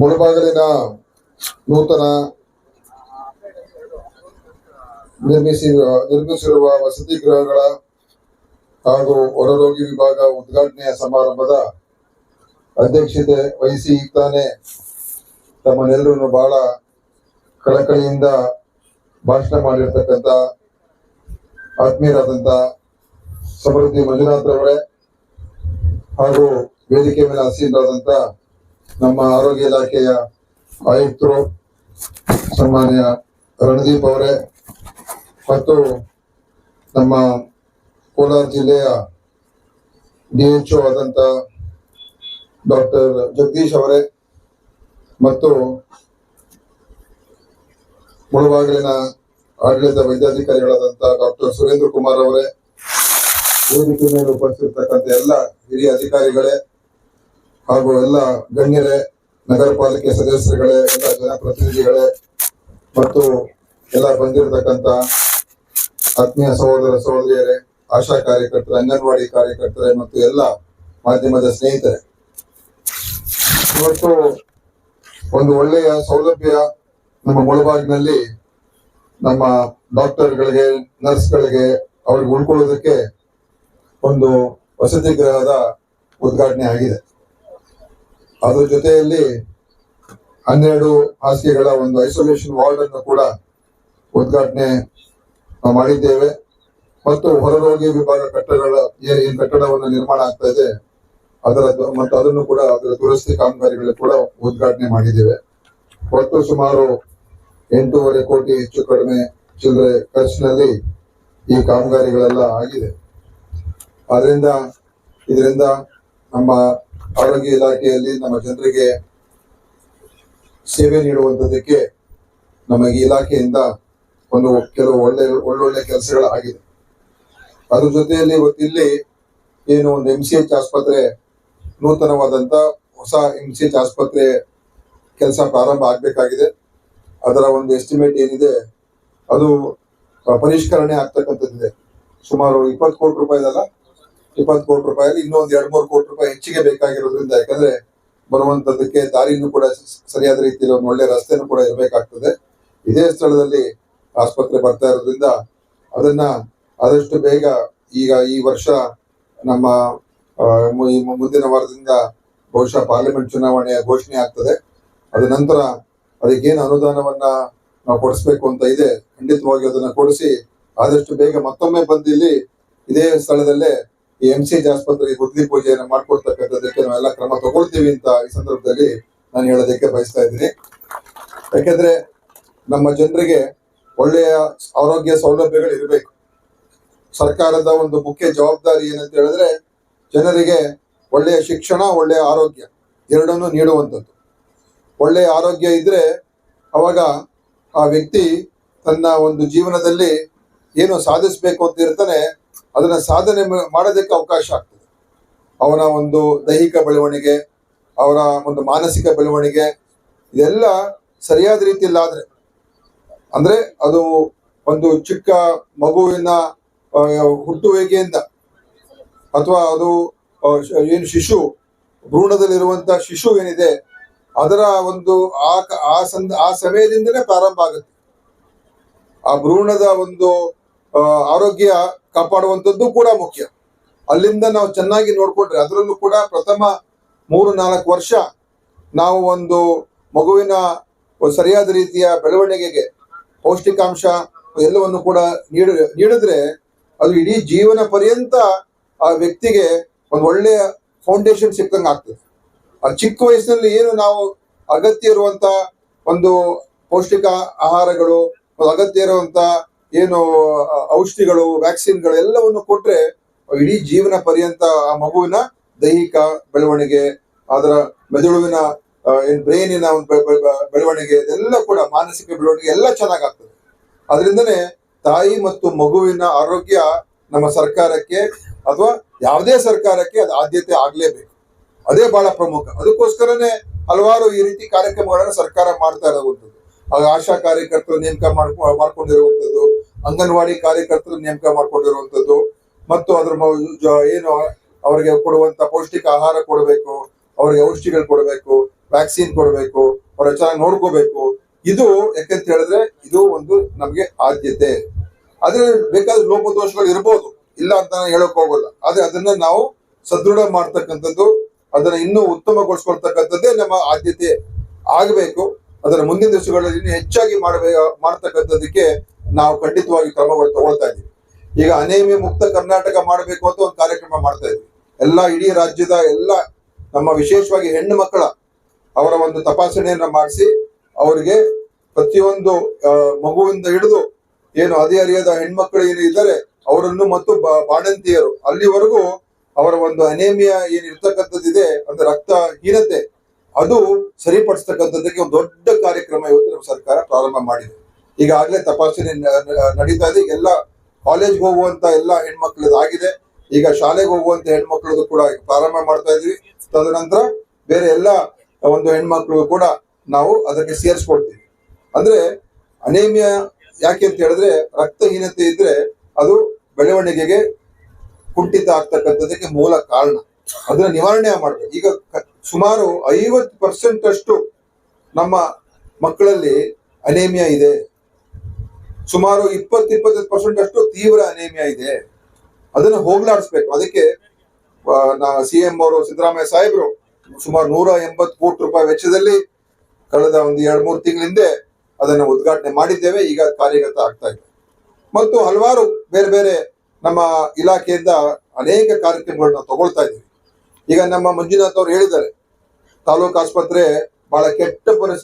ಮುಳಬಾಗಿಲಿನ ನೂತನ ನಿರ್ಮಿಸಿ, ನಿರ್ಮಿಸಿರುವ ವಸತಿ ಗೃಹಗಳ ಹಾಗೂ ಹೊರರೋಗಿ ವಿಭಾಗ ಉದ್ಘಾಟನೆಯ ಸಮಾರಂಭದ ಅಧ್ಯಕ್ಷತೆ ವಹಿಸಿ ತಾನೇ ತಮ್ಮನ್ನೆಲ್ಲರನ್ನು ಬಹಳ ಕಳಕಳಿಯಿಂದ ಭಾಷಣ ಮಾಡಿರ್ತಕ್ಕಂಥ ಆತ್ಮೀಯರಾದಂಥ ಸಮೃದ್ಧಿ ಮಂಜುನಾಥ್ ಅವರೇ ಹಾಗೂ ವೇದಿಕೆ ಮೇಲೆ ಆಸೀನರಾದಂಥ ನಮ್ಮ ಆರೋಗ್ಯ ಇಲಾಖೆಯ ಆಯುಕ್ತರು ಸನ್ಮಾನ್ಯ ರಣದೀಪ್ ಅವರೇ ಮತ್ತು ನಮ್ಮ ಕೋಲಾರ ಜಿಲ್ಲೆಯ ಡಿ ಎಚ್ ಆದಂಥ ಡಾಕ್ಟರ್ ಜಗದೀಶ್ ಅವರೇ ಮತ್ತು ಮುಳುಬಾಗಿಲಿನ ಆಡಳಿತ ವೈದ್ಯಾಧಿಕಾರಿಗಳಾದಂತಹ ಡಾಕ್ಟರ್ ಸುರೇಂದ್ರ ಕುಮಾರ್ ಅವರೇ ವೇದಿಕೆ ಮೇಲೆ ಉಪಸ್ಥಿತಕ್ಕಂಥ ಎಲ್ಲ ಹಿರಿಯ ಅಧಿಕಾರಿಗಳೇ ಹಾಗೂ ಎಲ್ಲ ಗಣ್ಯರೇ ನಗರ ಪಾಲಿಕೆ ಸದಸ್ಯರುಗಳೇ, ಎಲ್ಲ ಜನಪ್ರತಿನಿಧಿಗಳೇ ಮತ್ತು ಎಲ್ಲ ಬಂದಿರತಕ್ಕಂತ ಆತ್ಮೀಯ ಸಹೋದರ ಸಹೋದರಿಯರೇ, ಆಶಾ ಕಾರ್ಯಕರ್ತರೆ, ಅಂಗನವಾಡಿ ಕಾರ್ಯಕರ್ತರೆ ಮತ್ತು ಎಲ್ಲ ಮಾಧ್ಯಮದ ಸ್ನೇಹಿತರೆ. ಇವತ್ತು ಒಂದು ಒಳ್ಳೆಯ ಸೌಲಭ್ಯ ನಮ್ಮ ಮುಳಬಾಗಿನಲ್ಲಿ ನಮ್ಮ ಡಾಕ್ಟರ್ಗಳಿಗೆ, ನರ್ಸ್ಗಳಿಗೆ ಅವ್ರಿಗೆ ಉಳ್ಕೊಳ್ಳೋದಕ್ಕೆ ಒಂದು ವಸತಿ ಗೃಹದ ಉದ್ಘಾಟನೆ ಆಗಿದೆ. ಅದ್ರ ಜೊತೆಯಲ್ಲಿ ಹನ್ನೆರಡು ಹಾಸಿಗೆಗಳ ಒಂದು ಐಸೋಲೇಷನ್ ವಾರ್ಡ್ ಅನ್ನು ಕೂಡ ಉದ್ಘಾಟನೆ ಮಾಡಿದ್ದೇವೆ. ಮತ್ತು ಹೊರರೋಗಿ ವಿಭಾಗ ಕಟ್ಟಡಗಳ ಏನ್ ಕಟ್ಟಡವನ್ನು ನಿರ್ಮಾಣ ಆಗ್ತಾ ಇದೆ. ಅದರ ಮತ್ತು ಅದನ್ನು ಕೂಡ ಅದರ ದುರಸ್ತಿ ಕಾಮಗಾರಿಗಳು ಕೂಡ ಉದ್ಘಾಟನೆ ಮಾಡಿದ್ದೇವೆ. ಒಟ್ಟು ಸುಮಾರು ಎಂಟೂವರೆ ಕೋಟಿ ಹೆಚ್ಚು ಕಡಿಮೆ ಚಿಲ್ಲರೆ ಖರ್ಚಿನಲ್ಲಿ ಈ ಕಾಮಗಾರಿಗಳೆಲ್ಲ ಆಗಿದೆ. ಅದರಿಂದ ಇದರಿಂದ ನಮ್ಮ ಆರೋಗ್ಯ ಇಲಾಖೆಯಲ್ಲಿ ನಮ್ಮ ಜನರಿಗೆ ಸೇವೆ ನೀಡುವಂತದಕ್ಕೆ ನಮಗೆ ಇಲಾಖೆಯಿಂದ ಒಂದು ಕೆಲವು ಒಳ್ಳೆ ಒಳ್ಳೊಳ್ಳೆ ಕೆಲಸಗಳು ಆಗಿದೆ ಅದ್ರ ಜೊತೆಯಲ್ಲಿ ಇವತ್ತಿಲ್ಲಿ ಏನು ಒಂದು ಎಂ ಸಿ ಎಚ್ ಆಸ್ಪತ್ರೆ ನೂತನವಾದಂತ ಹೊಸ ಎಂ ಸಿ ಎಚ್ ಆಸ್ಪತ್ರೆ ಕೆಲಸ ಪ್ರಾರಂಭ ಆಗ್ಬೇಕಾಗಿದೆ. ಅದರ ಒಂದು ಎಸ್ಟಿಮೇಟ್ ಏನಿದೆ, ಅದು ಪರಿಷ್ಕರಣೆ ಆಗ್ತಕ್ಕಂಥದ್ದಿದೆ. ಸುಮಾರು ಇಪ್ಪತ್ತು ಕೋಟಿ ರೂಪಾಯಿದಲ್ಲ ಇಪ್ಪತ್ತು ಕೋಟಿ ರೂಪಾಯಲ್ಲಿ ಇನ್ನೊಂದು ಎರಡ್ ಮೂರು ಕೋಟಿ ರೂಪಾಯಿ ಹೆಚ್ಚಿಗೆ ಬೇಕಾಗಿರೋದ್ರಿಂದ ಯಾಕಂದ್ರೆ ಬರುವಂತದಕ್ಕೆ ದಾರಿನೂ ಕೂಡ ಸರಿಯಾದ ರೀತಿಯಲ್ಲಿ ಒಂದು ಒಳ್ಳೆ ರಸ್ತೆನೂ ಕೂಡ ಇರಬೇಕಾಗ್ತದೆ. ಇದೇ ಸ್ಥಳದಲ್ಲಿ ಆಸ್ಪತ್ರೆ ಬರ್ತಾ ಇರೋದ್ರಿಂದ ಅದನ್ನ ಆದಷ್ಟು ಬೇಗ ಈಗ ಈ ವರ್ಷ ನಮ್ಮ ಮುಂದಿನ ವಾರದಿಂದ ಬಹುಶಃ ಪಾರ್ಲಿಮೆಂಟ್ ಚುನಾವಣೆಯ ಘೋಷಣೆ ಆಗ್ತದೆ. ಅದ ನಂತರ ಅದಕ್ಕೇನು ಅನುದಾನವನ್ನ ನಾವು ಕೊಡಿಸ್ಬೇಕು ಅಂತ ಇದೆ. ಖಂಡಿತವಾಗಿ ಅದನ್ನ ಕೊಡಿಸಿ ಆದಷ್ಟು ಬೇಗ ಮತ್ತೊಮ್ಮೆ ಬಂದಿಲ್ಲಿ ಇದೇ ಸ್ಥಳದಲ್ಲೇ ಎಂ ಸಿ ಆಸ್ಪತ್ರೆಗೆ ಗುದ್ಲಿ ಪೂಜೆಯನ್ನು ಮಾಡ್ಕೊಡ್ತಕ್ಕಂಥದ್ದಕ್ಕೆ ನಾವೆಲ್ಲ ಕ್ರಮ ತಗೊಳ್ತೀವಿ ಅಂತ ಈ ಸಂದರ್ಭದಲ್ಲಿ ನಾನು ಹೇಳೋದಕ್ಕೆ ಬಯಸ್ತಾ ಇದ್ದೀನಿ. ಯಾಕೆಂದ್ರೆ ನಮ್ಮ ಜನರಿಗೆ ಒಳ್ಳೆಯ ಆರೋಗ್ಯ ಸೌಲಭ್ಯಗಳು ಇರಬೇಕು. ಸರ್ಕಾರದ ಒಂದು ಮುಖ್ಯ ಜವಾಬ್ದಾರಿ ಏನಂತ ಹೇಳಿದ್ರೆ ಜನರಿಗೆ ಒಳ್ಳೆಯ ಶಿಕ್ಷಣ, ಒಳ್ಳೆಯ ಆರೋಗ್ಯ ಎರಡನ್ನೂ ನೀಡುವಂಥದ್ದು. ಒಳ್ಳೆಯ ಆರೋಗ್ಯ ಇದ್ರೆ ಅವಾಗ ಆ ವ್ಯಕ್ತಿ ತನ್ನ ಒಂದು ಜೀವನದಲ್ಲಿ ಏನು ಸಾಧಿಸಬೇಕು ಅಂತ ಇರ್ತಾನೆ ಅದನ್ನ ಸಾಧನೆ ಮಾಡೋದಕ್ಕೆ ಅವಕಾಶ ಆಗ್ತದೆ. ಅವನ ಒಂದು ದೈಹಿಕ ಬೆಳವಣಿಗೆ ಅವರ ಒಂದು ಮಾನಸಿಕ ಬೆಳವಣಿಗೆ, ಇದೆಲ್ಲ ಸರಿಯಾದ ರೀತಿಯಲ್ಲಿ ಆದರೆ, ಅಂದ್ರೆ ಅದು ಒಂದು ಚಿಕ್ಕ ಮಗುವಿನ ಹುಟ್ಟುವಿಕೆಯಿಂದ ಅಥವಾ ಅದು ಏನು ಶಿಶು, ಭ್ರೂಣದಲ್ಲಿರುವಂತ ಶಿಶು ಏನಿದೆ, ಅದರ ಒಂದು ಆ ಆ ಸಂದ, ಆ ಸಮಯದಿಂದಲೇ ಪ್ರಾರಂಭ ಆಗುತ್ತೆ. ಆ ಭ್ರೂಣದ ಒಂದು ಆರೋಗ್ಯ ಕಾಪಾಡುವಂಥದ್ದು ಕೂಡ ಮುಖ್ಯ. ಅಲ್ಲಿಂದ ನಾವು ಚೆನ್ನಾಗಿ ನೋಡ್ಕೊಂಡ್ರೆ ಅದರಲ್ಲೂ ಕೂಡ ಪ್ರಥಮ ಮೂರು, ನಾಲ್ಕು ವರ್ಷ ನಾವು ಒಂದು ಮಗುವಿನ ಸರಿಯಾದ ರೀತಿಯ ಬೆಳವಣಿಗೆಗೆ ಪೌಷ್ಟಿಕಾಂಶ ಎಲ್ಲವನ್ನು ಕೂಡ ನೀಡ, ನೀಡಿದ್ರೆ ಅದು ಇಡೀ ಜೀವನ ಪರ್ಯಂತ ಆ ವ್ಯಕ್ತಿಗೆ ಒಂದು ಒಳ್ಳೆಯ ಫೌಂಡೇಶನ್ ಸಿಕ್ಕಂಗೆ ಆಗ್ತದೆ. ಆ ಚಿಕ್ಕ ವಯಸ್ಸಿನಲ್ಲಿ ಏನು ನಾವು ಅಗತ್ಯ ಇರುವಂತ ಒಂದು ಪೌಷ್ಟಿಕ ಆಹಾರಗಳು ಅಗತ್ಯ ಇರುವಂತ ಏನು ಔಷಧಿಗಳು ವ್ಯಾಕ್ಸಿನ್ಗಳು ಎಲ್ಲವನ್ನು ಕೊಟ್ರೆ ಇಡೀ ಜೀವನ ಪರ್ಯಂತ ಆ ಮಗುವಿನ ದೈಹಿಕ ಬೆಳವಣಿಗೆ, ಅದರ ಮೆದುಳುವಿನ ಏನ್ ಬ್ರೈನಿನ ಒಂದು ಬೆಳವಣಿಗೆ, ಇದೆಲ್ಲ ಕೂಡ ಮಾನಸಿಕ ಬೆಳವಣಿಗೆ ಎಲ್ಲ ಚೆನ್ನಾಗಾಗ್ತದೆ. ಅದರಿಂದನೇ ತಾಯಿ ಮತ್ತು ಮಗುವಿನ ಆರೋಗ್ಯ ನಮ್ಮ ಸರ್ಕಾರಕ್ಕೆ ಅಥವಾ ಯಾವುದೇ ಸರ್ಕಾರಕ್ಕೆ ಅದು ಆದ್ಯತೆ ಆಗ್ಲೇಬೇಕು. ಅದೇ ಬಹಳ ಪ್ರಮುಖ. ಅದಕ್ಕೋಸ್ಕರನೇ ಹಲವಾರು ಈ ರೀತಿ ಕಾರ್ಯಕ್ರಮಗಳನ್ನು ಸರ್ಕಾರ ಮಾಡ್ತಾ ಇರುವಂತದ್ದು ಆಗ ಆಶಾ ಕಾರ್ಯಕರ್ತರು ನೇಮಕ ಮಾಡ್ಕೊ ಅಂಗನವಾಡಿ ಕಾರ್ಯಕರ್ತರು ನೇಮಕ ಮಾಡಿಕೊಂಡಿರುವಂತದ್ದು. ಮತ್ತು ಅದ್ರ ಏನು ಅವರಿಗೆ ಕೊಡುವಂತ ಪೌಷ್ಟಿಕ ಆಹಾರ ಕೊಡಬೇಕು, ಅವರಿಗೆ ಔಷಧಿಗಳು ಕೊಡಬೇಕು ವ್ಯಾಕ್ಸಿನ್ ಕೊಡಬೇಕು, ಅವರ ಚೆನ್ನಾಗಿ ನೋಡ್ಕೋಬೇಕು. ಇದು ಯಾಕಂತ ಹೇಳಿದ್ರೆ ಇದು ಒಂದು ನಮಗೆ ಆದ್ಯತೆ. ಆದ್ರೆ ಬೇಕಾದ ಲೋಪದೋಷಗಳು ಇರ್ಬೋದು. ಇಲ್ಲ ಅಂತ ಹೇಳಕ್ ಹೋಗಲ್ಲ. ಆದ್ರೆ ಅದನ್ನ ನಾವು ಸದೃಢ ಮಾಡ್ತಕ್ಕಂಥದ್ದು, ಅದನ್ನ ಇನ್ನೂ ಉತ್ತಮಗೊಳಿಸ್ಕೊಳ್ತಕ್ಕಂಥದ್ದೇ ನಮ್ಮ ಆದ್ಯತೆ ಆಗಬೇಕು. ಅದರ ಮುಂದಿನ ದಿವಸಗಳಲ್ಲಿ ಇನ್ನೂ ಹೆಚ್ಚಾಗಿ ಮಾಡಬೇಕು ಮಾಡ್ತಕ್ಕಂಥದ್ದಕ್ಕೆ ನಾವು ಖಂಡಿತವಾಗಿ ಕ್ರಮಗಳು ತಗೊಳ್ತಾ ಇದ್ದೀವಿ. ಈಗ ಅನೇಮಿ ಮುಕ್ತ ಕರ್ನಾಟಕ ಮಾಡಬೇಕು ಅಂತ ಒಂದು ಕಾರ್ಯಕ್ರಮ ಮಾಡ್ತಾ ಇದ್ವಿ ಎಲ್ಲ ಇಡೀ ರಾಜ್ಯದ ಎಲ್ಲ ನಮ್ಮ ವಿಶೇಷವಾಗಿ ಹೆಣ್ಣು ಮಕ್ಕಳ ಅವರ ಒಂದು ತಪಾಸಣೆಯನ್ನ ಮಾಡಿಸಿ ಅವರಿಗೆ ಪ್ರತಿಯೊಂದು ಮಗುವಿಂದ ಹಿಡಿದು ಏನು ಹದಿಹರಿಯದ ಹೆಣ್ಮಕ್ಳು ಏನು ಇದ್ದಾರೆ ಅವರನ್ನು ಮತ್ತು ಬಾಣಂತಿಯರು ಅಲ್ಲಿವರೆಗೂ ಅವರ ಒಂದು ಅನೇಮಿಯ ಏನ್ ಇರ್ತಕ್ಕಂಥದ್ದಿದೆ ಅಂದ್ರೆ ರಕ್ತಹೀನತೆ ಅದು ಸರಿಪಡಿಸ್ತಕ್ಕಂಥದ್ದಕ್ಕೆ ಒಂದು ದೊಡ್ಡ ಕಾರ್ಯಕ್ರಮ ಇವತ್ತು ನಮ್ಮ ಸರ್ಕಾರ ಪ್ರಾರಂಭ ಮಾಡಿದೆ. ಈಗಾಗಲೇ ತಪಾಸಣೆ ನಡೀತಾ ಇದೆ. ಎಲ್ಲ ಕಾಲೇಜ್ಗೆ ಹೋಗುವಂತ ಎಲ್ಲ ಹೆಣ್ಮಕ್ಳದ್ದು ಆಗಿದೆ. ಈಗ ಶಾಲೆಗೆ ಹೋಗುವಂತ ಹೆಣ್ಮಕ್ಳದ್ದು ಕೂಡ ಪ್ರಾರಂಭ ಮಾಡ್ತಾ ಇದೀವಿ. ತದನಂತರ ಬೇರೆ ಎಲ್ಲ ಒಂದು ಹೆಣ್ಮಕ್ಳು ಕೂಡ ನಾವು ಅದಕ್ಕೆ ಸೇರಿಸ್ಕೊಳ್ತೀವಿ ಅಂದ್ರೆ ಅನೇಮಿಯಾ ಯಾಕೆ ಅಂತ ಹೇಳಿದ್ರೆ ರಕ್ತಹೀನತೆ ಇದ್ರೆ ಅದು ಬೆಳವಣಿಗೆಗೆ ಕುಂಠಿತ ಆಗ್ತಕ್ಕಂಥದಕ್ಕೆ ಮೂಲ ಕಾರಣ. ಅದನ್ನ ನಿವಾರಣೆ ಮಾಡ್ಬೇಕು. ಈಗ ಸುಮಾರು ಐವತ್ತು ಪರ್ಸೆಂಟ್ ಅಷ್ಟು ನಮ್ಮ ಮಕ್ಕಳಲ್ಲಿ ಅನೇಮಿಯಾ ಇದೆ. ಸುಮಾರು ಇಪ್ಪತ್ತು, ಇಪ್ಪತ್ತೈದು ಪರ್ಸೆಂಟ್ ಅಷ್ಟು ತೀವ್ರ ಅನೇಮಿಯಾ ಇದೆ. ಅದನ್ನ ಹೋಗ್ಲಾಡಿಸ್ಬೇಕು. ಅದಕ್ಕೆ ಸಿ ಎಂ ಅವರು, ಸಿದ್ದರಾಮಯ್ಯ ಸಾಹೇಬರು ಸುಮಾರು ನೂರ ಎಂಬತ್ತು ಕೋಟಿ ರೂಪಾಯಿ ವೆಚ್ಚದಲ್ಲಿ ಕಳೆದ ಒಂದು ಎರಡು, ಮೂರು ತಿಂಗಳ ಹಿಂದೆ ಅದನ್ನು ಉದ್ಘಾಟನೆ ಮಾಡಿದ್ದೇವೆ. ಈಗ ಕಾರ್ಯಗತ ಆಗ್ತಾ ಇದೆ. ಮತ್ತು ಹಲವಾರು ಬೇರೆ ಬೇರೆ ನಮ್ಮ ಇಲಾಖೆಯಿಂದ ಅನೇಕ ಕಾರ್ಯಕ್ರಮಗಳನ್ನ ತಗೊಳ್ತಾ ಇದ್ದೀವಿ. ಈಗ ನಮ್ಮ ಮಂಜುನಾಥ್ ಅವರು ಹೇಳಿದ್ದಾರೆ, ತಾಲೂಕು ಆಸ್ಪತ್ರೆ ಬಹಳ ಕೆಟ್ಟ ಪರಿಸ್ಥಿತಿ